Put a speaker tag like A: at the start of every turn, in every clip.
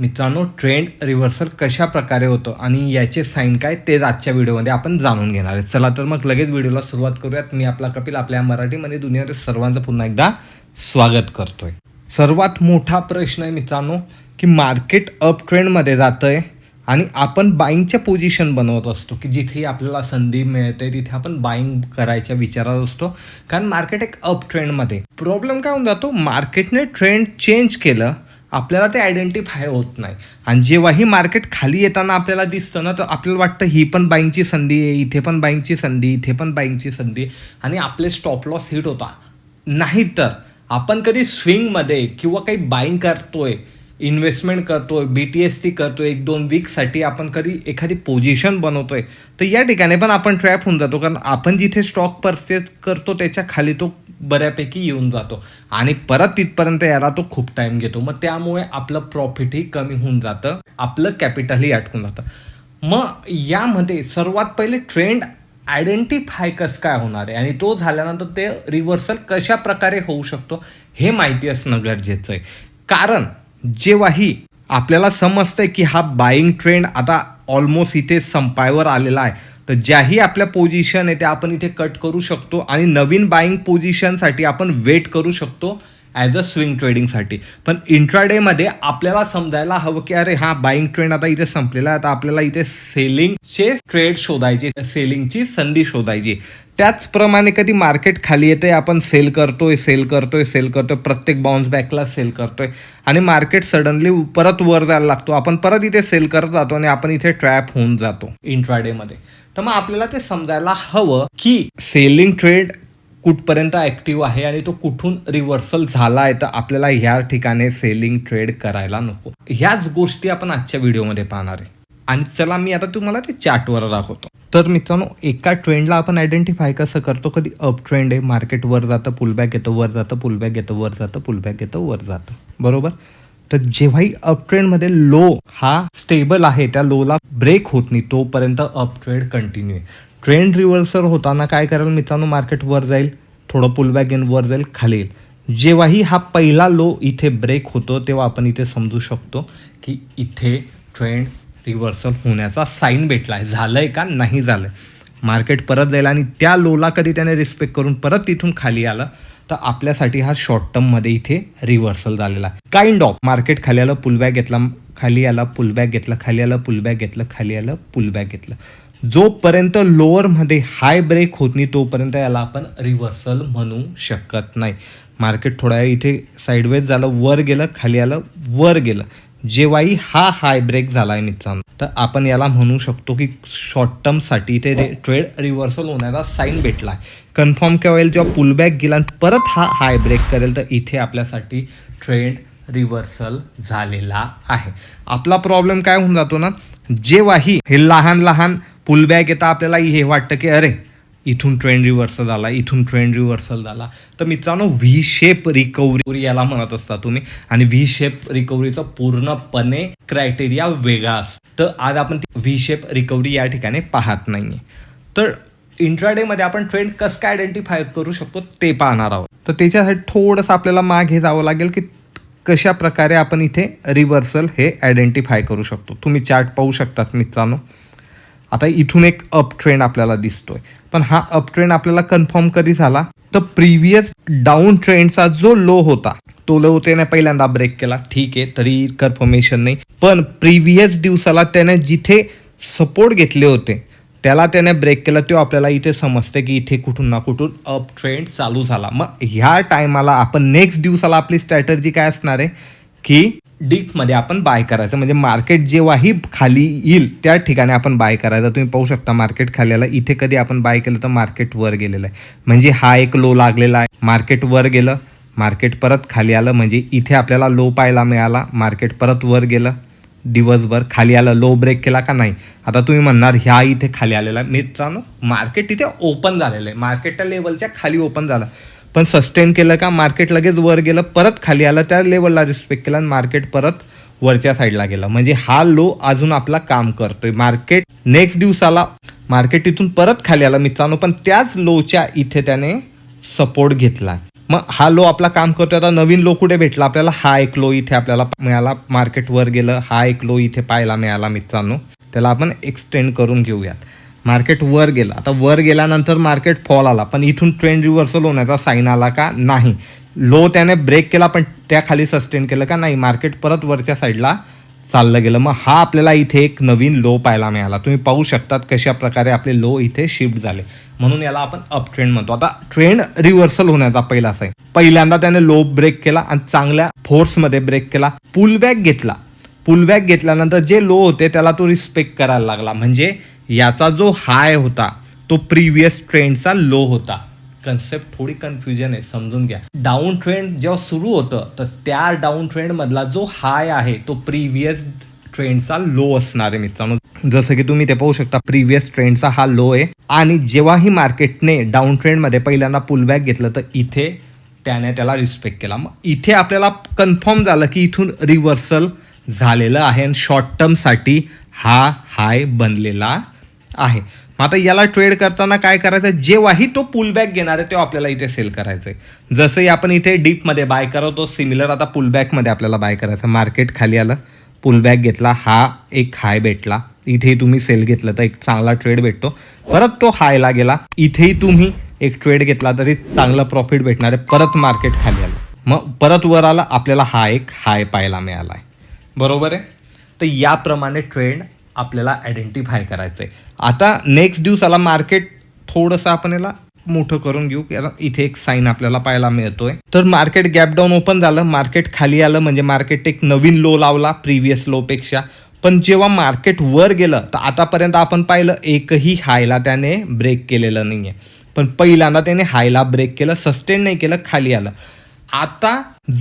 A: मित्रांनो trend reversal कशा प्रकारे होतं आणि याचे साईन काय ते आजच्या व्हिडिओमध्ये आपण जाणून घेणार आहे. चला तर मग लगेच व्हिडिओला सुरुवात करूयात. मी आपला कपिल आपल्या मराठीमध्ये दुनियातील सर्वांचं पुन्हा एकदा स्वागत करतोय. सर्वात मोठा प्रश्न आहे मित्रांनो की मार्केट अप ट्रेंडमध्ये जातं आहे आणि आपण बाईंगच्या पोझिशन बनवत असतो की जिथे आपल्याला संधी मिळते तिथे आपण बाईंग करायच्या विचारात असतो. कारण मार्केट एक अप ट्रेंडमध्ये प्रॉब्लेम काय होऊन जातो? मार्केटने ट्रेंड चेंज केलं आपल्याला ते आयडेंटिफाय होत नाही. आणि जेव्हाही मार्केट खाली येताना आपल्याला दिसतं ना तर आपल्याला वाटतं ही पण बाईंगची संधी आहे इथे पण बाईंगची संधी इथे पण बाईंगची संधी आहे. आणि आपले स्टॉप लॉस हिट होता. नाही तर आपण कधी स्विंगमध्ये किंवा काही बाईंग करतोय इन्व्हेस्टमेंट करतोय बी टी एस टी करतोय एक दोन वीकसाठी आपण कधी एखादी पोझिशन बनवतोय तर या ठिकाणी पण आपण ट्रॅप होऊन जातो. कारण आपण जिथे स्टॉक परचेस करतो त्याच्याखाली तो बऱ्यापैकी येऊन जातो. आणि परत तिथपर्यंत यायला तो खूप टाईम घेतो. मग त्यामुळे आपलं प्रॉफिटही कमी होऊन जातं. आपलं कॅपिटलही अटकून जातं. मग यामध्ये सर्वात पहिले ट्रेंड आयडेंटिफाय कसं काय होणार आहे? आणि तो झाल्यानंतर ते रिव्हर्सल कशा प्रकारे होऊ शकतो हे माहिती असणं गरजेचं आहे. कारण जेव्हाही आपल्याला समजतंय की हा बाईंग ट्रेंड आता ऑलमोस्ट इथे संपायवर आलेला आहे तर ज्याही आपल्या पोझिशन आहे त्या आपण इथे कट करू शकतो आणि नवीन बाईंग पोझिशनसाठी आपण वेट करू शकतो ॲज अ स्विंग ट्रेडिंगसाठी पण इंट्राडेमध्ये आपल्याला समजायला हवं की अरे हा बाईंग ट्रेंड आता इथे संपलेला आहे आता आपल्याला इथे सेलिंगचे ट्रेड शोधायचे सेलिंगची संधी शोधायची. त्याचप्रमाणे कधी मार्केट खाली येते आपण सेल करतोय सेल करतोय सेल करतोय प्रत्येक बाउन्स बॅकला सेल करतोय. आणि मार्केट सडनली परत वर जायला लागतो आपण परत इथे सेल करत जातो आणि आपण इथे ट्रॅप होऊन जातो इंट्राडेमध्ये तर मग आपल्याला ते समजायला हवं की सेलिंग ट्रेड कुठपर्यंत ॲक्टिव्ह आहे आणि तो कुठून रिव्हर्सल झाला आहे तर आपल्याला ह्या ठिकाणी सेलिंग ट्रेड करायला नको. ह्याच गोष्टी आपण आजच्या व्हिडिओमध्ये पाहणार आहे. आणि चला मी आता तुम्हाला ते चार्टवर दाखवतो. तर मित्रांनो एका ट्रेंडला आपण आयडेंटिफाय कसं करतो? कधी अप ट्रेंड आहे मार्केट वर जातं पुलबॅक येतं वर जातं पुलबॅक येतं वर जातं पुलबॅक येतं वर जातं. बरोबर? तर जेव्हाही अपट्रेंडमध्ये लो हा स्टेबल आहे त्या लोला ब्रेक होत नाही तोपर्यंत अपट्रेंड कंटिन्यू आहे. ट्रेंड रिव्हर्सल होताना काय कराल मित्रांनो मार्केट वर जाईल थोडं पुलबॅक घेऊन वर जाईल खाली येईल. जेव्हाही हा पहिला लो इथे ब्रेक होतो तेव्हा आपण इथे समजू शकतो की इथे ट्रेंड रिव्हर्सल होण्याचा साईन भेटला आहे. झालं आहे का? नाही झालं मार्केट परत जाईल आणि त्या लोला कधी त्याने रिस्पेक्ट करून परत तिथून खाली आलं तर आपल्यासाठी हा शॉर्ट टर्ममध्ये इथे रिव्हर्सल झालेला काइंड ऑफ मार्केट खाली आलं पुलबॅक घेतला खाली आला पुलबॅक घेतला खाली आलं पुलबॅक घेतलं खाली आलं पुलबॅक घेतलं. जोपर्यंत लोअरमध्ये हाय ब्रेक होत नाही तोपर्यंत याला आपण रिव्हर्सल म्हणू शकत नाही. मार्केट थोडा इथे साईडवेज झालं वर गेलं खाली आलं वर गेलं. जेव्हाही हा हाय ब्रेक झाला आहे मित्रांनो तर आपण याला म्हणू शकतो की शॉर्ट टर्मसाठी इथे ट्रेड रिव्हर्सल होण्याचा साईन भेटला आहे कन्फर्म केव्हा होईल जेव्हा पुलबॅक गेला आणि परत हा हाय ब्रेक करेल तर इथे आपल्यासाठी ट्रेंड रिव्हर्सल झालेला आहे. आपला प्रॉब्लेम काय होऊन जातो ना? जेव्हाही हे लहान लहान पुलबॅक येतं आपल्याला हे वाटतं की अरे इथून ट्रेंड रिव्हर्सल झाला इथून ट्रेंड रिव्हर्सल झाला. तर मित्रांनो व्ही शेप रिकव्हरी याला म्हणत असता तुम्ही. आणि व्ही शेप रिकव्हरीचा पूर्णपणे क्रायटेरिया वेगळा असतो. तर आज आपण व्ही शेप रिकव्हरी या ठिकाणी पाहत नाहीये. तर इंट्राडेमध्ये आपण ट्रेंड कसं काय आयडेंटिफाय करू शकतो ते पाहणार आहोत. तर त्याच्यासाठी थोडंसं आपल्याला मागे जावं लागेल की कशा प्रकारे आपण इथे रिव्हर्सल हे आयडेंटिफाय करू शकतो. तुम्ही चार्ट पाहू शकतात मित्रांनो. आता इथून एक अप ट्रेंड आपल्याला दिसतोय. पण हा अप ट्रेंड आपल्याला कन्फर्म कधी झाला? तर प्रिव्हियस डाऊन ट्रेंडचा जो लो होता तो लो त्याने पहिल्यांदा ब्रेक केला. ठीक आहे तरी कन्फर्मेशन नाही. पण प्रिव्हियस दिवसाला त्याने जिथे सपोर्ट घेतले होते त्याला त्याने ब्रेक केला. तो आपल्याला इथे समजते की इथे कुठून ना कुठून अप ट्रेंड चालू झाला. मग ह्या टायमाला आपण नेक्स्ट दिवसाला आपली स्ट्रॅटर्जी काय असणार आहे? की डीपमध्ये आपण बाय करायचं. म्हणजे मार्केट जेव्हाही खाली येईल त्या ठिकाणी आपण बाय करायचं. तुम्ही पाहू शकता मार्केट खाली आलं इथे कधी आपण बाय केलं तर मार्केट वर गेलेलं आहे. म्हणजे हा एक लो लागलेला आहे. मार्केट वर गेलं मार्केट परत खाली आलं. म्हणजे इथे आपल्याला लो पाहायला मिळाला मार्केट परत वर गेलं. दिवसभर खाली आलं लो ब्रेक केला का नाही? आता तुम्ही म्हणणार ह्या इथे खाली आलेला आहे. मित्रांनो मार्केट इथे ओपन झालेलं आहे. मार्केटच्या लेवलच्या खाली ओपन झालं. पण सस्टेन केलं का मार्केट लगेच वर गेलं परत खाली आलं त्या लेवलला रिस्पेक्ट केला आणि मार्केट परत वरच्या साईडला गेला. म्हणजे हा लो अजून आपला काम करतोय. मार्केट नेक्स्ट दिवसाला मार्केट इथून परत खाली आला मित्रांनो पण त्याच लोच्या इथे त्याने सपोर्ट घेतला. मग हा लो आपला काम करतोय. आता नवीन लो कुठे भेटला? आपल्याला हा एक लो इथे आपल्याला मिळाला. मार्केट वर गेलं हा एक लो इथे पाहायला मिळाला मित्रांनो. त्याला आपण एक्सटेंड करून घेऊयात. मार्केट वर गेलं. आता वर गेल्यानंतर मार्केट फॉल आला. पण इथून ट्रेंड रिव्हर्सल होण्याचा साईन आला का? नाही. लो त्याने ब्रेक केला पण त्या खाली सस्टेन केलं का? नाही. मार्केट परत वरच्या साईडला चाललं गेलं. मग हा आपल्याला इथे एक नवीन लो पाहायला मिळाला. तुम्ही पाहू शकतात कशा प्रकारे आपले लो इथे शिफ्ट झाले. म्हणून याला आपण अप ट्रेंड म्हणतो. आता ट्रेंड रिव्हर्सल होण्याचा पहिला साईन पहिल्यांदा त्याने लो ब्रेक केला आणि चांगल्या फोर्समध्ये ब्रेक केला. पुल बॅक घेतला. पुलबॅक घेतल्यानंतर जे लो होते त्याला तो रिस्पेक्ट करायला लागला. म्हणजे याचा जो हाय होता तो प्रिव्हियस ट्रेंडचा लो होता. कन्सेप्ट थोडी कन्फ्युजन आहे समजून घ्या. डाऊन ट्रेंड जेव्हा सुरू होतं तर त्या डाऊन ट्रेंड मधला जो हाय आहे तो प्रिव्हियस ट्रेंडचा लो असणार आहे मित्रांनो. जसं की तुम्ही ते पाहू शकता प्रिव्हियस ट्रेंडचा हा लो आहे. आणि जेव्हाही मार्केटने डाऊन ट्रेंडमध्ये पहिल्यांदा पुलबॅक घेतलं तर इथे त्याने त्याला रिस्पेक्ट केला. मग इथे आपल्याला कन्फर्म झालं की इथून रिव्हर्सल झालेलं आहे आणि शॉर्ट टर्मसाठी हा हाय बनलेला आहे. मग आता याला ट्रेड करताना काय करायचं जेव्हाही तो पुलबॅक घेणार आहे तेव्हा आपल्याला इथे सेल करायचं आहे जसंही आपण इथे डीपमध्ये बाय करतो सिमिलर आता पुलबॅकमध्ये आपल्याला बाय करायचं. मार्केट खाली आलं पुलबॅक घेतला हा एक हाय भेटला. इथेही तुम्ही सेल घेतलं तर एक चांगला ट्रेड भेटतो. परत तो हायला गेला. इथेही तुम्ही एक ट्रेड घेतला तरी चांगलं प्रॉफिट भेटणार आहे. परत मार्केट खाली आलं. मग परत वर आला आपल्याला हा एक हाय पाहायला मिळाला आहे बरोबर आहे? तर याप्रमाणे ट्रेंड आपल्याला आयडेंटिफाय करायचं आहे आता नेक्स्ट दिवसाला मार्केट थोडंसं आपण याला मोठं करून घेऊ. याला इथे एक साईन आपल्याला पाहायला मिळतोय. तर मार्केट गॅप डाऊन ओपन झालं. मार्केट खाली आलं म्हणजे मार्केट एक नवीन लो लावला प्रिव्हियस लोपेक्षा पण जेव्हा मार्केट वर गेलं तर आतापर्यंत आपण पाहिलं एकही हायला त्याने ब्रेक केलेलं नाही आहे पण पहिल्यांदा त्याने हायला ब्रेक केलं सस्टेन नाही केलं खाली आलं. आता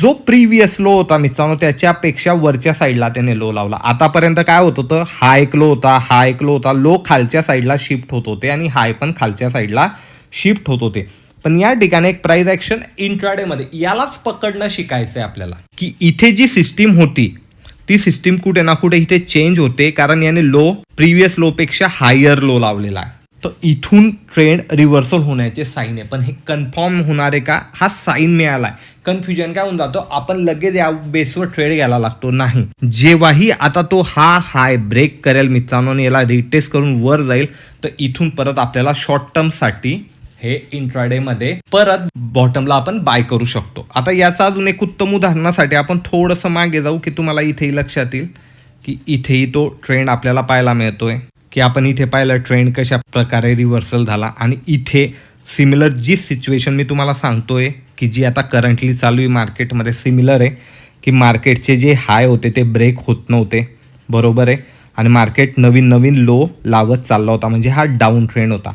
A: जो प्रिव्हियस लो होता मित्रांनो त्याच्यापेक्षा वरच्या साईडला त्याने लो लावला. आतापर्यंत काय होत होतं? हाय लो होता हाय लो होता. लो खालच्या साईडला शिफ्ट होत होते आणि हाय पण खालच्या साईडला शिफ्ट होत होते. पण या ठिकाणी एक प्राईज ऍक्शन इंट्राडेमध्ये यालाच पकडणं शिकायचं आहे आपल्याला. की इथे जी सिस्टीम होती ती सिस्टीम कुठे ना कुठे इथे चेंज होते कारण याने लो प्रिव्हियस लोपेक्षा हायर लो लावलेला आहे. तर इथून ट्रेंड रिव्हर्सल होण्याचे साईन आहे. पण हे कन्फर्म होणार आहे का? हा साईन मिळाला आहे कन्फ्युजन काय होऊन जातो? आपण लगेच या बेसवर ट्रेड घ्यायला लागतो. नाही. जेव्हाही आता तो हा हाय ब्रेक करेल मित्रांनो आणि याला रिटेस्ट करून वर जाईल तर इथून परत आपल्याला शॉर्ट टर्मसाठी हे इंट्राडेमध्ये परत बॉटमला आपण बाय करू शकतो. आता याचा अजून एक उत्तम उदाहरणासाठी आपण थोडंसं मागे जाऊ की तुम्हाला इथेही लक्षात येईल की इथेही तो ट्रेंड आपल्याला पाहायला मिळतोय की आपण इथे पाहिलं ट्रेंड कशा प्रकारे रिव्हर्सल झाला. आणि इथे सिमिलर जी सिच्युएशन मी तुम्हाला सांगतोय की जी आता करंटली चालू आहे मार्केटमध्ये सिमिलर आहे की मार्केटचे जे हाय होते ते ब्रेक होत नव्हते. बरोबर आहे? आणि मार्केट नवीन नवीन लो लावत चालला होता म्हणजे हा डाऊन ट्रेंड होता.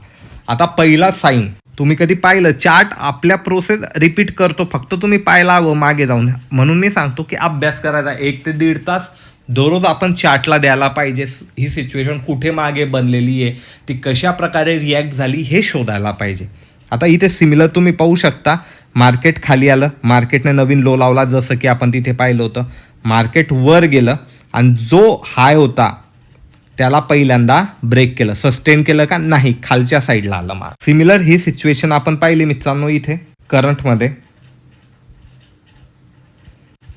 A: आता पहिला साईन तुम्ही कधी पाहिलं? चार्ट आपल्या प्रोसेस रिपीट करतो फक्त तुम्ही पाहायला हवं मागे जाऊन. म्हणून मी सांगतो की अभ्यास करायचा. एक ते दीड तास दररोज आपण चार्टला द्यायला पाहिजे. ही सिच्युएशन कुठे मागे बनलेली आहे? ती कशा प्रकारे रिॲक्ट झाली हे शोधायला पाहिजे. आता इथे सिमिलर तुम्ही पाहू शकता. मार्केट खाली आलं. मार्केटने नवीन लो लावला जसं की आपण तिथे पाहिलं होतं. मार्केट वर गेलं आणि जो हाय होता त्याला पहिल्यांदा ब्रेक केलं. सस्टेन केलं का? नाही. खालच्या साईडला आलं मार्क. सिमिलर ही सिच्युएशन आपण पाहिली मित्रांनो इथे करंटमध्ये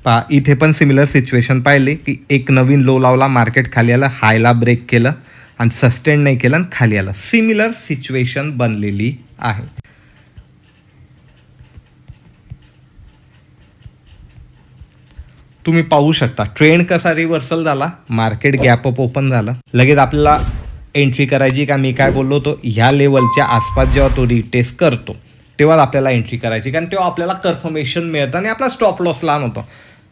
A: पा इथे पण सिमिलर सिच्युएशन पाहिली की एक नवीन लो लावला मार्केट खाली आलं हायला ब्रेक केलं आणि सस्टेन नाही केलं आणि खाली आलं. सिमिलर सिच्युएशन बनलेली आहे. तुम्ही पाहू शकता. ट्रेंड कसा रिव्हर्सल झाला? मार्केट गॅप अप ओपन झालं. लगेच आपल्याला एंट्री करायची का मी काय बोललो होतो? ह्या लेवलच्या आसपास जेव्हा तो रिटेस्ट करतो तेव्हा आपल्याला एंट्री करायची. कारण तेव्हा आपल्याला कन्फर्मेशन मिळतं आणि आपला स्टॉप लॉस लहान होतो.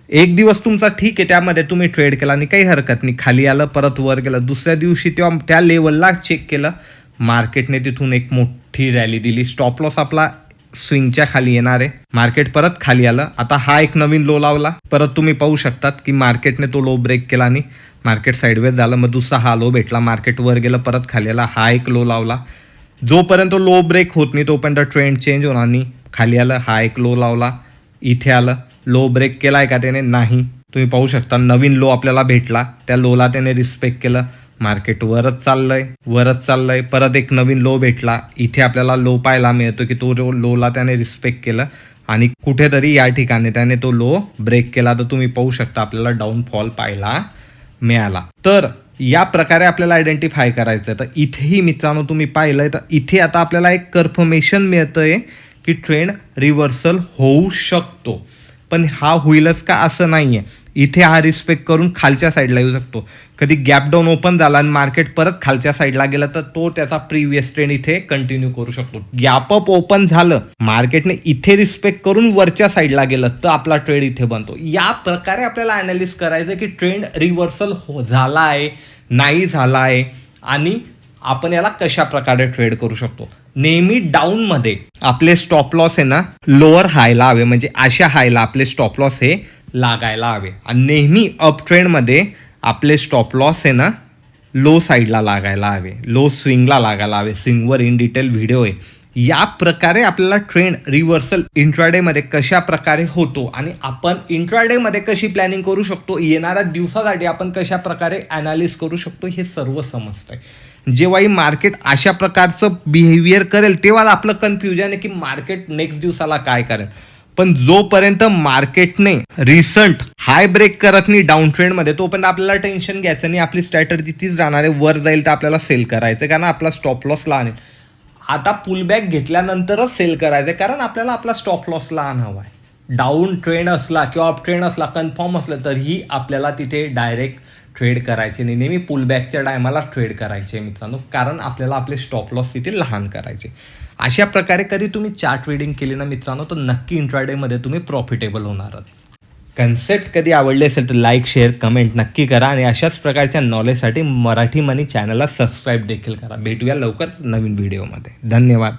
A: एक दिवस तुमचा ठीक आहे त्यामध्ये तुम्ही ट्रेड केला आणि काही हरकत नाही. खाली आलं परत वर गेलं. दुसऱ्या दिवशी तेव्हा त्या लेवलला चेक केलं. मार्केटने तिथून एक मोठी रॅली दिली. स्टॉप लॉस आपला स्विंगच्या खाली येणार. आहे मार्केट परत खाली आलं. आता हा एक नवीन लो लावला. परत तुम्ही पाहू शकतात की मार्केटने तो लो ब्रेक केला आणि मार्केट साईडवेज झालं. मग दुसरा हा लो भेटला. मार्केट वर गेलं परत खाली आला. हा एक लो लावला. जोपर्यंत लो ब्रेक होत नाही तोपर्यंत ट्रेंड चेंज होणार नाही. खाली आलं हा एक लो लावला. इथे आलं. लो ब्रेक केला आहे का त्याने? नाही. तुम्ही पाहू शकता नवीन लो आपल्याला भेटला. त्या लोला त्याने रिस्पेक्ट केलं. मार्केट वरच चाललंय वरच चाललंय. परत एक नवीन लो भेटला. इथे आपल्याला लो पाहायला मिळतो की तो लो लोला त्याने रिस्पेक्ट केलं. आणि कुठेतरी या ठिकाणी त्याने तो लो ब्रेक केला. तर तुम्ही पाहू शकता आपल्याला डाऊनफॉल पाहायला मिळाला. तर या प्रकारे आपल्याला आयडेंटिफाय करायचं तर इथेही मित्रांनो तुम्ही पाहिलंय. तर इथे आता आपल्याला एक कन्फर्मेशन मिळतंय की ट्रेंड रिव्हर्सल होऊ शकतो. पण हा होईलच का असं नाही आहे इथे हा रिस्पेक्ट करून खालच्या साईडला येऊ शकतो. कधी गॅप डाऊन ओपन झाला आणि मार्केट परत खालच्या साईडला गेला तर तो त्याचा प्रिव्हियस ट्रेंड इथे कंटिन्यू करू शकतो. गॅप अप ओपन झालं मार्केटने इथे रिस्पेक्ट करून वरच्या साईडला गेलं तर आपला ट्रेड इथे बनतो. या प्रकारे आपल्याला अनालिस करायचं की ट्रेंड रिव्हर्सल हो झाला आहे नाही झाला आहे आणि आपण याला कशा प्रकारे ट्रेड करू शकतो. नेहमी डाऊनमध्ये आपले स्टॉप लॉस आहे ना लोअर हायला हवे. म्हणजे अशा हायला आपले स्टॉप लॉस हे लागायला हवे. आणि नेहमी अप ट्रेंडमध्ये आपले स्टॉप लॉस आहे ना लो साईडला लागायला हवे. लो स्विंगला लागायला हवे. स्विंगवर इन डिटेल व्हिडिओ आहे. या प्रकारे आपल्याला ट्रेंड रिव्हर्सल इंट्राडेमध्ये कशा प्रकारे होतो आणि आपण इंट्राडेमध्ये कशी प्लॅनिंग करू शकतो येणाऱ्या दिवसासाठी आपण कशा प्रकारे अनालिस करू शकतो हे सर्व समजतंय. जेव्हाही मार्केट अशा प्रकारचं बिहेवियर करेल तेव्हा आपलं कन्फ्युजन आहे की मार्केट नेक्स्ट दिवसाला काय करेल. पण जोपर्यंत मार्केटने रिसंट हाय ब्रेक करत नाही डाऊन ट्रेंडमध्ये तोपर्यंत आपल्याला टेन्शन घ्यायचं नाही. आपली स्ट्रॅटर्जी तीच राहणार आहे. वर जाईल तर आपल्याला सेल करायचं कारण आपला स्टॉप लॉस लहान आहे. आता पुलबॅक घेतल्यानंतरच सेल करायचं आहे कारण आपल्याला आपला स्टॉप लॉस लहान हवा आहे. डाऊन ट्रेंड असला किंवा अप ट्रेंड असला कन्फर्म असलं तरीही आपल्याला तिथे डायरेक्ट ट्रेड करायचे नाही. नेहमी पुलबॅकच्या टायमाला ट्रेड करायचे मित्रांनो. कारण आपल्याला आपले स्टॉप लॉस तिथे लहान करायचे. अशा प्रकारे कधी तुम्ही चार्ट ट्रेडिंग केली ना मित्रांनो तर नक्की इंट्राडेमध्ये तुम्ही प्रॉफिटेबल होणारच. कन्सेप्ट कधी आवडले असेल तर लाईक शेअर कमेंट नक्की करा आणि अशाच प्रकारच्या नॉलेजसाठी मराठी मनी चॅनलला सबस्क्राईब देखील करा. भेटूया लवकर नवीन व्हिडिओमध्ये धन्यवाद.